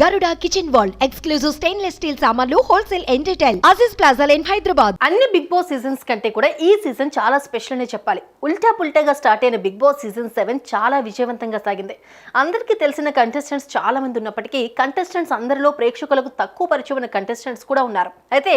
Garuda kitchen wall exclusive stainless steel సామాన్లు wholesale and retail Aziz plaza line Hyderabad అన్ని big boss seasons కంటే కూడా ఈ season చాలా స్పెషల్ అనే చెప్పాలి. ఉల్టా పుల్టాగా స్టార్ట్ అయిన బిగ్ బాస్ సీజన్ సెవెన్ చాలా విజయవంతంగా సాగింది. అందరికీ తెలిసిన కంటెస్టెంట్స్ చాలా మంది ఉన్నప్పటికీ కంటెస్టెంట్స్ అందరిలో ప్రేక్షకులకు తక్కువ పరిచయం ఉన్న కంటెస్టెంట్స్ కూడా ఉన్నారు. అయితే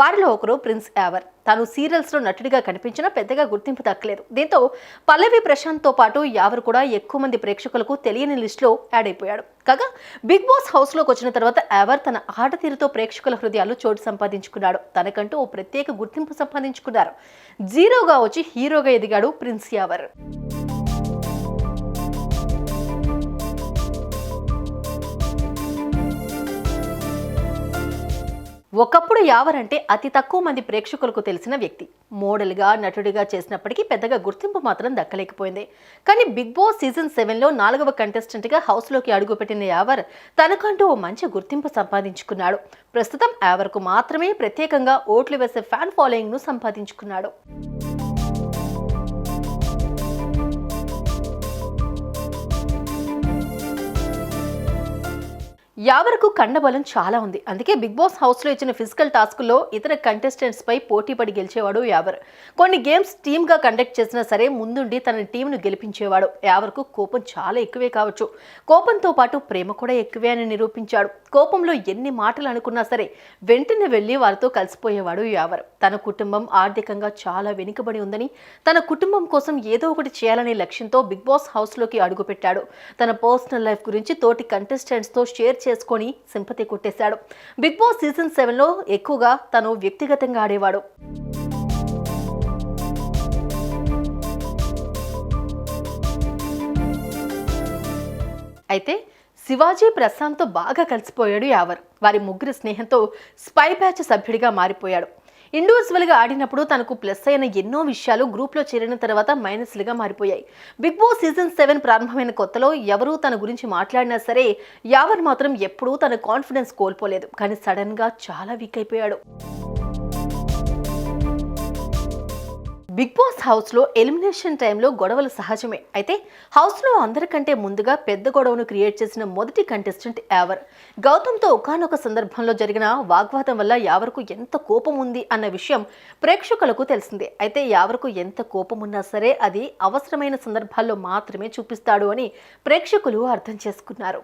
వారిలో ఒకరు ప్రిన్స్ యావర్ తాను సీరియల్స్లో నటుడిగా కనిపించినా పెద్దగా గుర్తింపు దక్కలేదు. దీంతో పల్లవి ప్రశాంత్తో పాటు యావర్ కూడా ఎక్కువ మంది ప్రేక్షకులకు తెలియని లిస్టులో యాడ్ అయిపోయాడు. కాగా బిగ్ బాస్ హౌస్లోకి వచ్చిన తర్వాత యావర్ తన ఆట తీరుతో ప్రేక్షకుల హృదయాలు చోటు సంపాదించుకున్నాడు. తనకంటూ ఓ ప్రత్యేక గుర్తింపు సంపాదించుకున్నారు. జీరోగా వచ్చి హీరోగా ఎదిగాడు ప్రిన్స్ యావర్. ఒకప్పుడు యావర్ అంటే అతి తక్కువ మంది ప్రేక్షకులకు తెలిసిన వ్యక్తి. మోడల్గా నటుడిగా చేసినప్పటికీ పెద్దగా గుర్తింపు మాత్రం దక్కలేకపోయింది. కానీ బిగ్ బాస్ సీజన్ సెవెన్లో నాలుగవ కంటెస్టెంట్గా హౌస్లోకి అడుగుపెట్టిన యావర్ తనకంటూ ఓ మంచి గుర్తింపు సంపాదించుకున్నాడు. ప్రస్తుతం యావర్కు మాత్రమే ప్రత్యేకంగా ఓట్లు వేసే ఫ్యాన్ ఫాలోయింగ్ను సంపాదించుకున్నాడు. యావరకు కండబలం చాలా ఉంది. అందుకే బిగ్ బాస్ హౌస్లో ఇచ్చిన ఫిజికల్ టాస్క్లో ఇతర కంటెస్టెంట్స్పై పోటీపడి గెలిచేవాడు యావర్. కొన్ని గేమ్స్ టీమ్గా కండక్ట్ చేసినా సరే ముందుండి తన టీంను గెలిపించేవాడు. యావర్కు కోపం చాలా ఎక్కువే కావచ్చు. కోపంతో పాటు ప్రేమ కూడా ఎక్కువే అని నిరూపించాడు. కోపంలో ఎన్ని మాటలు అనుకున్నా సరే వెంటనే వెళ్ళి వారితో కలిసిపోయేవాడు యావర్. తన కుటుంబం ఆర్థికంగా చాలా వెనుకబడి ఉందని తన కుటుంబం కోసం ఏదో ఒకటి చేయాలనే లక్ష్యంతో బిగ్ బాస్ హౌస్లోకి అడుగుపెట్టాడు. తన పర్సనల్ లైఫ్ గురించి తోటి కంటెస్టెంట్స్తో షేర్ చేసుకొని సింపతి కొట్టేశాడు. బిగ్ బాస్ సీజన్ సెవెన్లో ఎక్కువగా తను వ్యక్తిగతంగా ఆడేవాడు. అయితే శివాజీ ప్రశాంత్తో బాగా కలిసిపోయాడు యావర్. వారి ముగ్గురు స్నేహంతో స్పై బ్యాచ్ సభ్యుడిగా మారిపోయాడు. ఇండివిజువల్గా ఆడినప్పుడు తనకు ప్లస్ అయిన ఎన్నో విషయాలు గ్రూప్లో చేరిన తర్వాత మైనస్లుగా మారిపోయాయి. బిగ్ బాస్ సీజన్ సెవెన్ ప్రారంభమైన కొత్తలో ఎవరూ తన గురించి మాట్లాడినా సరే యావర్ మాత్రం ఎప్పుడూ తన కాన్ఫిడెన్స్ కోల్పోలేదు. కానీ సడన్గా చాలా వీక్ అయిపోయాడు. బిగ్ బాస్ హౌస్లో ఎలిమినేషన్ టైంలో గొడవలు సహజమే. అయితే హౌస్లో అందరికంటే ముందుగా పెద్ద గొడవను క్రియేట్ చేసిన మొదటి కంటెస్టెంట్ యావర్ గౌతమ్తో ఒకనొక సందర్భంలో జరిగిన వాగ్వాదం వల్ల యావర్కు ఎంత కోపం ఉంది అన్న విషయం ప్రేక్షకులకు తెలిసిందే. అయితే యావర్కు ఎంత కోపం ఉన్నా సరే అది అవసరమైన సందర్భాల్లో మాత్రమే చూపిస్తాడు అని ప్రేక్షకులు అర్థం చేసుకున్నారు.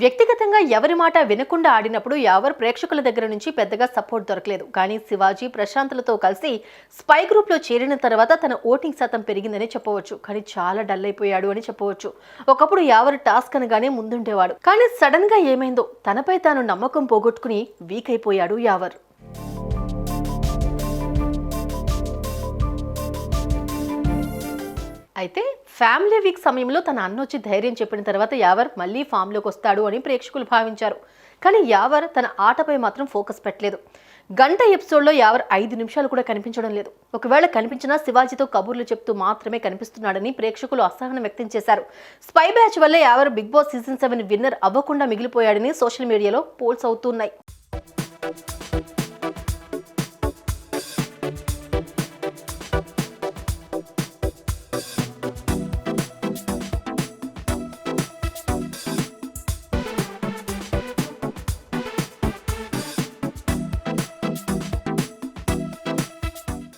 వ్యక్తిగతంగా ఎవరి మాట వినకుండా ఆడినప్పుడు ఎవరు ప్రేక్షకుల దగ్గర నుంచి పెద్దగా సపోర్ట్ దొరకలేదు. కానీ శివాజీ ప్రశాంతులతో కలిసి స్పై గ్రూప్లో చేరిన తర్వాత తన ఓటింగ్ శాతం పెరిగిందని చెప్పవచ్చు. కానీ చాలా డల్ అయిపోయాడు అని చెప్పవచ్చు. ఒకప్పుడు ఎవరు టాస్క్ అనగానే ముందుండేవాడు. కానీ సడన్గా ఏమైందో తనపై తాను నమ్మకం పోగొట్టుకుని వీక్ అయిపోయాడు యావర్. అయితే ఫ్యామిలీ వీక్ సమయంలో తన అన్న వచ్చి ధైర్యం చెప్పిన తర్వాత యావర్ మళ్ళీ ఫామ్లోకి వస్తాడు అని ప్రేక్షకులు భావించారు. కానీ యావర్ తన ఆటపై మాత్రం ఫోకస్ పెట్టలేదు. గంట ఎపిసోడ్లో యావర్ ఐదు నిమిషాలు కూడా కనిపించడం లేదు. ఒకవేళ కనిపించినా శివాజీతో కబుర్లు చెప్తూ మాత్రమే కనిపిస్తున్నాడని ప్రేక్షకులు అసహనం వ్యక్తం చేశారు. స్పై బ్యాచ్ వల్ల Yawar big boss season seven winner అవ్వకుండా మిగిలిపోయాడని సోషల్ మీడియాలో పోల్స్ అవుతున్నాయి.